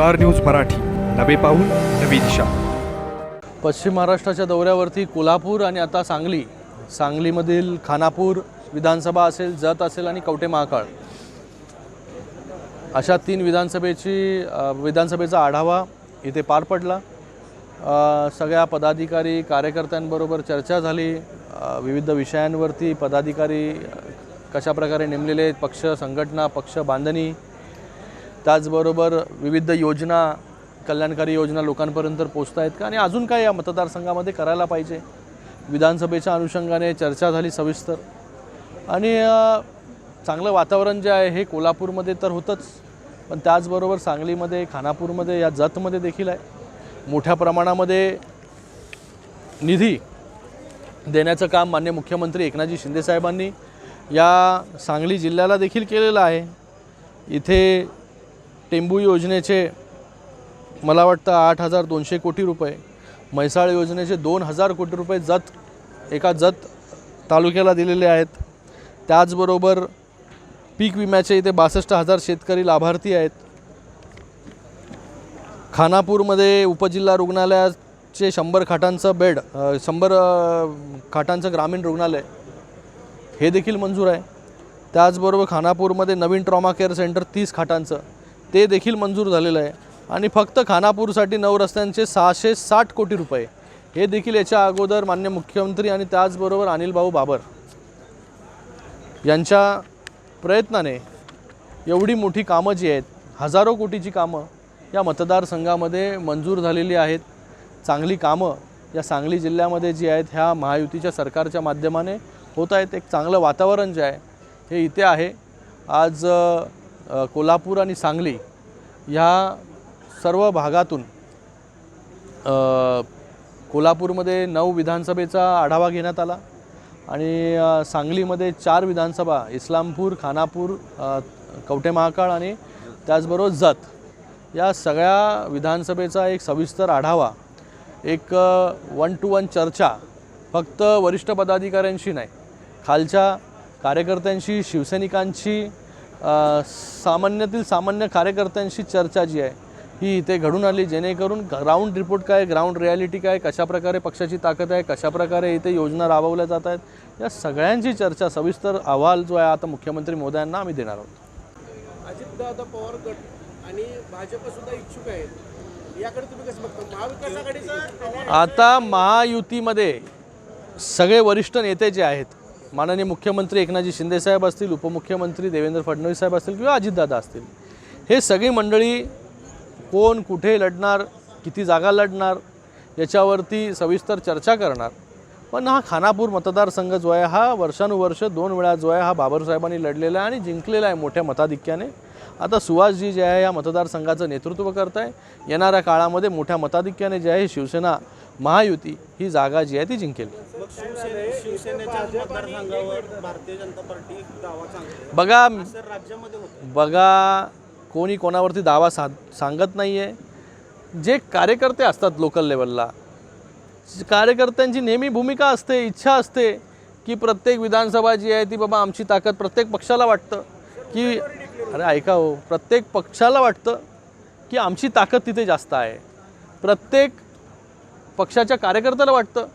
Star news Marathi. नवे पाऊल नवी दिशा. पश्चिम महाराष्ट्राच्या दौऱ्यावरती कोल्हापूर आणि आता सांगली. सांगलीमधील खानापूर विधानसभा असेल जत असेल आणि कवटे महाकाळ. अशा तीन विधानसभेची विधानसभेचा आढावा इथे पार पडला. सगळ्या पदाधिकारी कार्यकर्त्यांबरोबर चर्चा झाली. विविध विषयांवरती पदाधिकारी कशाप्रकारे नेमलेले आहेत पक्ष संघटना पक्ष बांधणी त्याचबरोबर विविध योजना कल्याणकारी योजना लोकांपर्यंत पोचत आहेत का? आणि अजून काय या मतदारसंघामध्ये करायला पाहिजे? विधानसभेच्या अनुषंगाने चर्चा झाली सविस्तर. आणि चांगलं वातावरण जे आहे हे कोल्हापूरमध्ये तर होतंच. पण त्याचबरोबर सांगलीमध्ये खानापूरमध्ये या जतमध्ये देखील आहे. मोठ्या प्रमाणामध्ये निधी देण्याचं काम मान्य मुख्यमंत्री एकनाथजी शिंदेसाहेबांनी या सांगली जिल्ह्याला देखील केलेलं आहे. इथे टेंबू योजनेचे मला वाटतं आठ हजार दोनशे कोटी रुपये म्हैसाळ योजनेचे दोन हजार कोटी रुपये जत एका जत तालुक्याला दिलेले आहेत. त्याचबरोबर पीक विम्याचे इथे बासष्ट हजार शेतकरी लाभार्थी आहेत. खानापूरमध्ये उपजिल्हा रुग्णालयाचे शंभर खाटांचं बेड शंभर खाटांचं ग्रामीण रुग्णालय हे देखील मंजूर आहे. त्याचबरोबर खानापूरमध्ये नवीन ट्रॉमा केअर सेंटर तीस खाटांचं. ते देखील मंजूर झालेलं आहे. आणि फक्त खानापूरसाठी नऊ रस्त्यांचे सहाशे साठ कोटी रुपये. हे देखील याच्या अगोदर मान्य मुख्यमंत्री आणि त्याचबरोबर अनिलभाऊ बाबर यांच्या प्रयत्नाने एवढी मोठी कामं जी आहेत हजारो कोटीची कामं या मतदारसंघामध्ये मंजूर झालेली आहेत. चांगली कामं या सांगली जिल्ह्यामध्ये जी आहेत ह्या महायुतीच्या सरकारच्या माध्यमाने होत आहेत. एक चांगलं वातावरण जे आहे हे इथे आहे. आज कोल्हापूर आणि सांगली ह्या सर्व भागातून कोल्हापूरमध्ये नऊ विधानसभेचा आढावा घेण्यात आला आणि सांगलीमध्ये चार विधानसभा इस्लामपूर खानापूर कवठे महाकाळ आणि त्याचबरोबर जत या सगळ्या विधानसभेचा एक सविस्तर आढावा एक वन टू वन चर्चा फक्त वरिष्ठ पदाधिकाऱ्यांशी नाही खालच्या कार्यकर्त्यांशी शिवसैनिकांशी सामान्यातील सामान्य कार्यकर्त्यांशी चर्चा जी आहे ही इथे घडून आली. जेणेकरून ग्राउंड रिपोर्ट काय ग्राउंड रियालिटी काय कशाप्रकारे पक्षाची ताकद आहे कशाप्रकारे इथे योजना राबवल्या जात आहेत या सगळ्यांची चर्चा सविस्तर अहवाल जो आहे आता मुख्यमंत्री मोदयांना आम्ही देणार आहोत. अजितदादा पवार गट आणि भाजप सुद्धा इच्छुक आहेत. याकडे तुम्ही कसं बघता? महाविकास आघाडीचा आणि आता महायुतीमध्ये सगळे वरिष्ठ नेते जे आहेत माननीय मुख्यमंत्री एकनाथजी शिंदेसाहेब असतील उपमुख्यमंत्री देवेंद्र फडणवीस साहेब असतील किंवा अजितदादा असतील हे सगळी मंडळी कोण कुठे लढणार किती जागा लढणार याच्यावरती सविस्तर चर्चा करणार. पण हा खानापूर मतदारसंघ जो आहे हा वर्षानुवर्ष दोन वेळा जो आहे हा बाबरसाहेबांनी लढलेला आहे आणि जिंकलेला आहे मोठ्या मताधिक्याने. आता सुहासजी जे आहे या मतदारसंघाचं नेतृत्व करत आहे येणाऱ्या काळामध्ये मोठ्या मताधिक्याने जे आहे शिवसेना महायुती ही जागा जी आहे ती जिंकेल. बघा बघा कोणी कोणावरती दावा सा सांगत नाही आहे जे कार्यकर्ते असतात लोकल लेवलला कार्यकर्त्यांची नेहमी भूमिका असते इच्छा असते की प्रत्येक विधानसभा जी आहे ती बाबा आमची ताकद प्रत्येक पक्षाला वाटतं की अरे ऐका हो प्रत्येक पक्षाला वाटतं की आमची ताकद तिथे जास्त आहे. प्रत्येक पक्षाच्या कार्यकर्त्याला वाटतं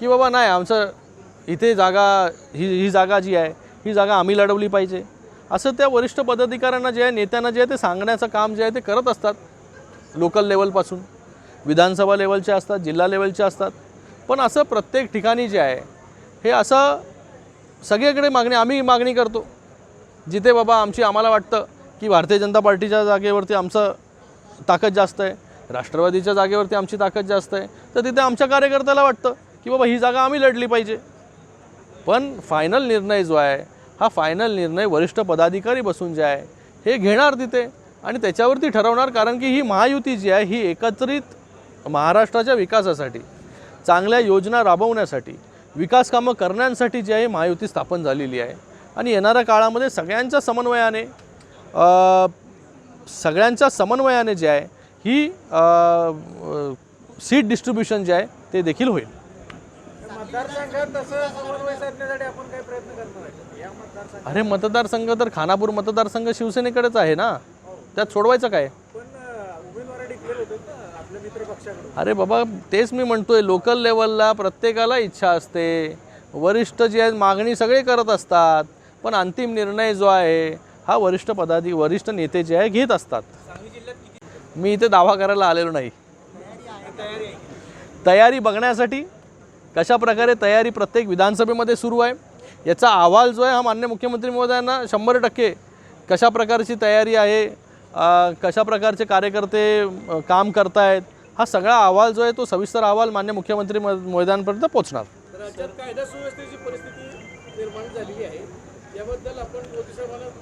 की बाबा नाही आमचं इथे जागा ही ही जागा जी आहे ही जागा आम्ही लढवली पाहिजे. असं त्या वरिष्ठ पदाधिकाऱ्यांना जे आहे नेत्यांना जे आहे ते सांगण्याचं काम जे आहे ते करत असतात. लोकल लेवलपासून. विधानसभा लेवलचे असतात जिल्हा लेवलचे असतात. पण असं प्रत्येक ठिकाणी जे आहे हे असं सगळीकडे मागणी आम्ही मागणी करतो. जिथे बाबा आमची आम्हाला वाटतं की भारतीय जनता पार्टीच्या जागेवरती आमचं ताकद जास्त आहे. राष्ट्रवादीच्या जागेवरती आमची ताकद जास्त आहे तर तिथे आमच्या कार्यकर्त्याला वाटतं की बाबा ही जागा आम्ही लढली पाहिजे. पण फायनल निर्णय जो आहे हा फायनल निर्णय वरिष्ठ पदाधिकारी बसून जे आहे हे घेणार तिथे आणि त्याच्यावरती ठरवणार कारण की ही महायुती जी आहे ही एकत्रित महाराष्ट्राच्या विकासासाठी चांगल्या योजना राबवण्यासाठी विकास कामं करण्यासाठी जी आहे महायुती स्थापन झालेली आहे. आणि येणाऱ्या काळामध्ये सगळ्यांच्या समन्वयाने सगळ्यांच्या समन्वयाने जे आहे ही सीट डिस्ट्रीब्युशन जे आहे ते देखील होईल. आहे? अरे मतदारसंघ तर खानापूर मतदारसंघ शिवसेनेकडेच आहे ना? त्यात सोडवायचं काय? अरे बाबा तेच मी म्हणतोय लोकल लेवलला प्रत्येकाला इच्छा असते. वरिष्ठ जे आहेत मागणी सगळे करत असतात. पण अंतिम निर्णय जो आहे हा वरिष्ठ पदाधिक वरिष्ठ नेते जे आहे घेत असतात. मी इथे दावा करायला आलेलो नाही. तयारी बघण्यासाठी कशा प्रकारे तयारी प्रत्येक विधानसभेमध्ये सुरू आहे याचा अहवाल जो आहे हा मान्य मुख्यमंत्री महोदयांना शंभर टक्के कशा प्रकारची तयारी आहे कशा प्रकारचे कार्यकर्ते काम करतायत हा सगळा अहवाल जो आहे तो सविस्तर अहवाल मान्य मुख्यमंत्री महोदयांपर्यंत पोहोचणार.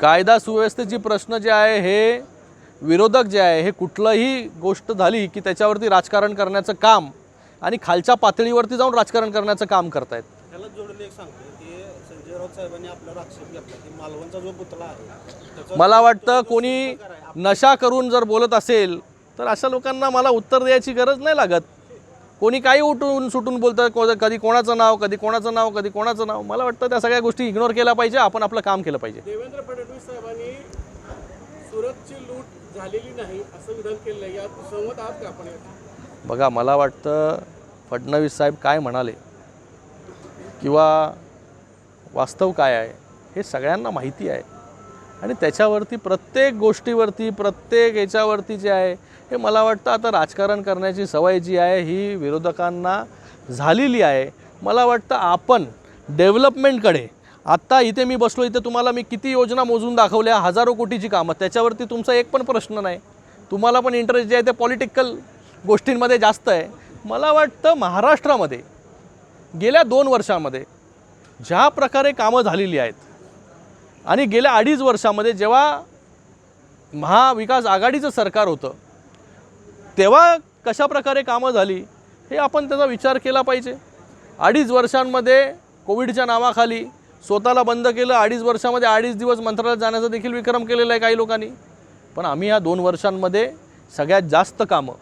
कायदा सुव्यवस्थेची प्रश्न जे आहे हे विरोधक जे आहे हे कुठलंही गोष्ट झाली की त्याच्यावरती राजकारण करण्याचं काम आणि खालच्या पातळीवरती जाऊन राजकारण करण्याचं काम करतायत. त्याला जोडून एक सांगतो की संजय राऊत साहेबांनी आपल्यावर आक्षेप घेतला की मालवणचा जो पुतळा आहे त्याचा मला वाटतं कोणी नशा करून जर बोलत असेल तर अशा लोकांना मला उत्तर द्यायची गरज नाही लागत. कोणी काही उठून सुटून बोलतं को कधी कोणाचं नाव कधी कोणाचं नाव कधी कोणाचं नाव मला वाटतं त्या सगळ्या गोष्टी इग्नोर केल्या पाहिजे आपण आपलं काम केलं पाहिजे. देवेंद्र फडणवीस साहेबांनी सुरतची लूट झालेली नाही असं विधान केलं आहे. यात सहमत आहात का आपण बघा मला वाटतं फडणवीस साहेब काय म्हणाले किंवा वास्तव काय आहे हे सगळ्यांना माहिती आहे. आणि त्याच्यावरती प्रत्येक गोष्टीवरती प्रत्येक याच्यावरती जे आहे हे मला वाटतं आता राजकारण करण्याची सवय जी आहे ही विरोधकांना झालेली आहे. मला वाटतं आपण डेव्हलपमेंटकडे आत्ता इथे मी बसलो इथे तुम्हाला मी किती योजना मोजून दाखवल्या? हजारो कोटीची कामं. त्याच्यावरती तुमचा एक पण प्रश्न नाही. तुम्हाला पण इंटरेस्ट जे आहे ते पॉलिटिकल गोष्टींमध्ये जास्त आहे. मला वाटतं महाराष्ट्रामध्ये गेल्या दोन वर्षामध्ये ज्या प्रकारे कामं झालेली आहेत आणि गेल्या अडीच वर्षामध्ये जेव्हा महाविकास आघाडीचं सरकार होतं तेव्हा कशा प्रकारे कामं झाली हे आपण त्याचा विचार केला पाहिजे. अडीच वर्षांमध्ये कोविडच्या नावाखाली स्वतःला बंद केलं अडीच वर्षामध्ये अडीच दिवस मंत्रालयात जाण्याचा देखील विक्रम केलेला आहे काही लोकांनी. पण आम्ही या दोन वर्षांमध्ये सगळ्यात जास्त कामं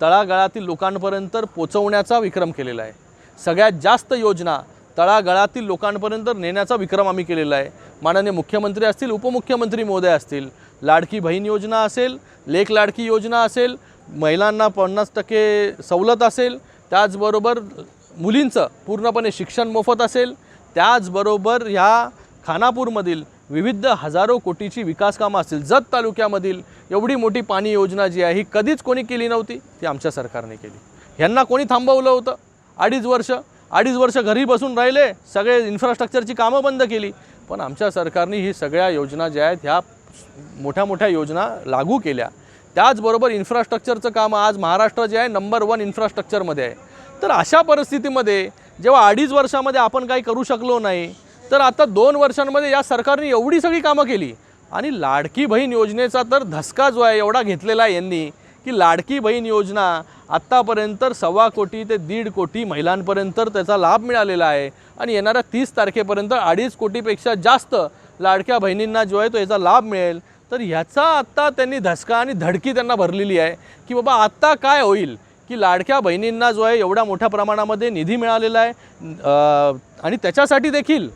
तळागाळातील लोकांपर्यंत पोचवण्याचा विक्रम केलेला आहे. सगळ्यात जास्त योजना तळागाळातील लोकांपर्यंत नेण्याचा विक्रम आम्ही केलेला आहे. माननीय मुख्यमंत्री असतील उपमुख्यमंत्री महोदय असतील लाडकी बहीण योजना असेल लेख लाडकी योजना असेल महिलांना पन्नास टक्के सवलत असेल त्याचबरोबर मुलींचं पूर्णपणे शिक्षण मोफत असेल त्याचबरोबर ह्या खानापूरमधील विविध हजारो कोटीची विकासकामं असतील जत तालुक्यामधील एवढी मोठी पाणी योजना जी आहे ही कधीच कोणी केली नव्हती ती आमच्या सरकारने केली. ह्यांना कोणी थांबवलं होतं? अडीच वर्ष अडीच वर्ष घरी बसून राहिले सगळे इन्फ्रास्ट्रक्चरची कामं बंद केली. पण आमच्या सरकारने ही सगळ्या योजना ज्या आहेत ह्या मोठ्या मोठ्या योजना लागू केल्या. त्याचबरोबर इन्फ्रास्ट्रक्चरचं काम आज महाराष्ट्र जे आहे नंबर वन इन्फ्रास्ट्रक्चरमध्ये आहे. तर अशा परिस्थितीमध्ये जेव्हा अडीच वर्षामध्ये आपण काही करू शकलो नाही तर आता दोन वर्षांमध्ये या सरकारने एवढी सगळी कामं केली. आणि लाडकी बहीण योजनेचा तर धसका जो आहे एवढा घेतलेला आहे यांनी की लाडकी बहीण योजना आत्तापर्यंत सव्वा कोटी ते दीड कोटी महिलांपर्यंत त्याचा लाभ मिळालेला आहे. आणि येणाऱ्या तीस तारखेपर्यंत अडीच कोटीपेक्षा जास्त लाडक्या बहिणींना जो आहे तो याचा लाभ मिळेल. तर ह्याचा आत्ता त्यांनी धसका आणि धडकी त्यांना भरलेली आहे की बाबा आत्ता काय होईल? की लाडक्या बहिणींना जो आहे एवढ्या मोठ्या प्रमाणामध्ये निधी मिळालेला आहे. आणि त्याच्यासाठी देखील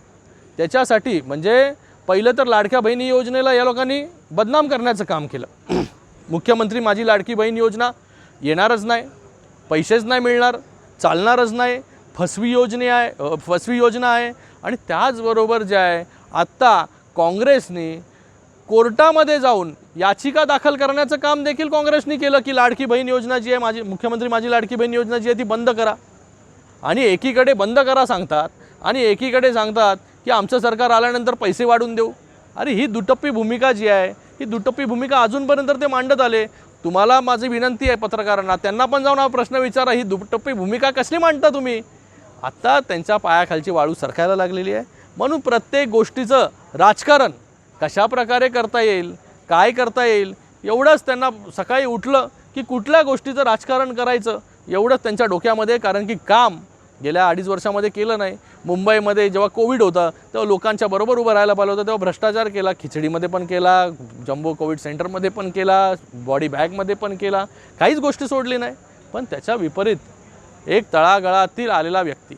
त्याच्यासाठी म्हणजे पहिलं तर लाडक्या बहिणी योजनेला या लोकांनी बदनाम करण्याचं काम केलं. मुख्यमंत्री माझी लाडकी बहीण योजना येणारच नाही पैसेच नाही मिळणार चालणारच नाही फसवी योजने आहे फसवी योजना आहे. आणि त्याचबरोबर जे आहे आत्ता काँग्रेसने कोर्टामध्ये जाऊन याचिका दाखल करण्याचं काम देखील काँग्रेसने केलं की लाडकी बहीण योजना जी आहे माझी मुख्यमंत्री माझी लाडकी बहीण योजना जी आहे ती बंद करा. आणि एकीकडे बंद करा सांगतात आणि एकीकडे सांगतात की आमचं सरकार आल्यानंतर पैसे वाढून देऊ. अरे ही दुटप्पी भूमिका जी आहे ही दुटप्पी भूमिका अजूनपर्यंत ते मांडत आले. तुम्हाला माझी विनंती आहे पत्रकारांना त्यांना पण जाऊन हा प्रश्न विचारा ही दुटप्पी भूमिका कसली मांडता तुम्ही? आत्ता त्यांच्या पायाखालची वाळू सरकायला लागलेली आहे. म्हणून प्रत्येक गोष्टीचं राजकारण कशा प्रकारे करता येईल काय करता येईल एवढंच त्यांना सकाळी उठलं की कुठल्या गोष्टीचं राजकारण करायचं एवढंच त्यांच्या डोक्यामध्ये कारण की काम गेल्या अडीच वर्षामध्ये केलं नाही. मुंबईमध्ये जेव्हा कोविड होतं तेव्हा लोकांच्या बरोबर उभं राहायला पाहिलं होतं तेव्हा भ्रष्टाचार केला खिचडीमध्ये पण केला जम्बो कोविड सेंटरमध्ये पण केला बॉडी बॅगमध्ये पण केला काहीच गोष्टी सोडली नाही. पण त्याच्या विपरीत एक तळागळातील आलेला व्यक्ती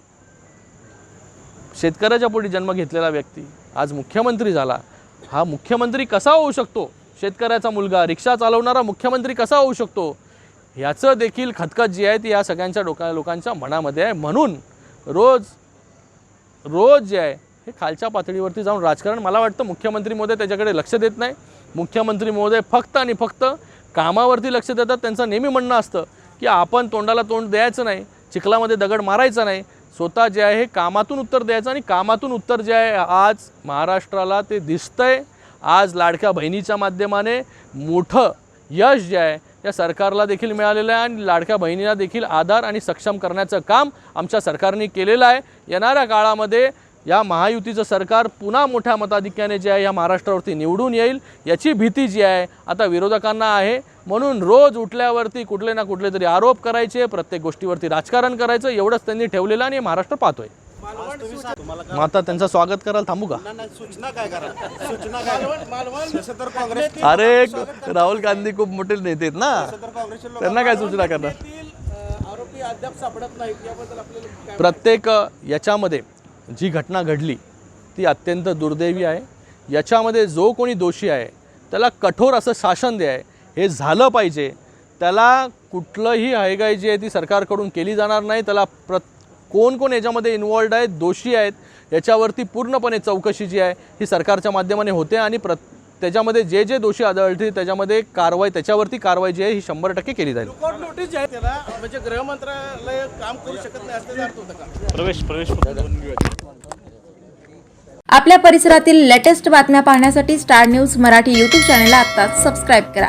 शेतकऱ्याच्या पोटी जन्म घेतलेला व्यक्ती आज मुख्यमंत्री झाला हा मुख्यमंत्री कसा होऊ शकतो? शेतकऱ्याचा मुलगा रिक्षा चालवणारा मुख्यमंत्री कसा होऊ शकतो? ह्याचं देखील खतखत जी आहे ती या सगळ्यांच्या डोका लोकांच्या मनामध्ये आहे. म्हणून रोज रोज जे आहे हे खालच्या पातळीवरती जाऊन राजकारण मला वाटतं मुख्यमंत्री महोदय त्याच्याकडे लक्ष देत नाही. मुख्यमंत्री महोदय फक्त आणि फक्त कामावरती लक्ष देतात. त्यांचं नेहमी म्हणणं असतं की आपण तोंडाला तोंड द्यायचं नाही चिखलामध्ये दगड मारायचा नाही स्वतः जे आहे हे कामातून उत्तर द्यायचं आणि कामातून उत्तर जे आहे आज महाराष्ट्राला ते दिसतंय. आज लाडक्या बहिणीच्या माध्यमाने मोठं यश जे आहे या सरकारला देखील मिळालेलं आहे आणि लाडक्या बहिणीला देखील आधार आणि सक्षम करण्याचं काम आमच्या सरकारने केलेलं आहे. येणाऱ्या काळामध्ये या महायुतीचं सरकार पुन्हा मोठ्या मताधिक्याने जे आहे या महाराष्ट्रावरती निवडून येईल याची भीती जी आहे आता विरोधकांना आहे. म्हणून रोज उठल्यावरती कुठले ना कुठले तरी आरोप करायचे प्रत्येक गोष्टीवरती राजकारण करायचं एवढंच त्यांनी ठेवलेलं आणि महाराष्ट्र पाहतोय. मग आता त्यांचं स्वागत करायला थांबू का? अरे राहुल गांधी खूप मोठे नेते आहेत ना. त्यांना काय सूचना करणार? प्रत्येक याच्यामध्ये जी घटना घडली ती अत्यंत दुर्दैवी आहे. याच्यामध्ये जो कोणी दोषी आहे त्याला कठोर असं शासन द्याय आहे हे झालं पाहिजे. त्याला कुठलंही हायगाय जी आहे ती सरकारकडून केली जाणार नाही. त्याला प्र कोण कोण याच्यामध्ये इन्वॉल्ड आहेत दोषी आहेत याच्यावरती पूर्णपणे चौकशी जी आहे ही सरकारच्या माध्यमाने होते आणि प्र त्याच्यामध्ये जे जे दोषी आढळतील त्याच्यामध्ये कारवाई त्याच्यावरती कारवाई जी आहे ही शंभर टक्के केली जाईल. नोटीस जी आहे त्याला म्हणजे गृह मंत्रालय काम करू शकत नाही होतं का? आपल्या परिसरातील लेटेस्ट बातम्या पाहण्यासाठी स्टार न्यूज मराठी यूट्यूब चॅनलला आत्ताच सबस्क्राईब करा.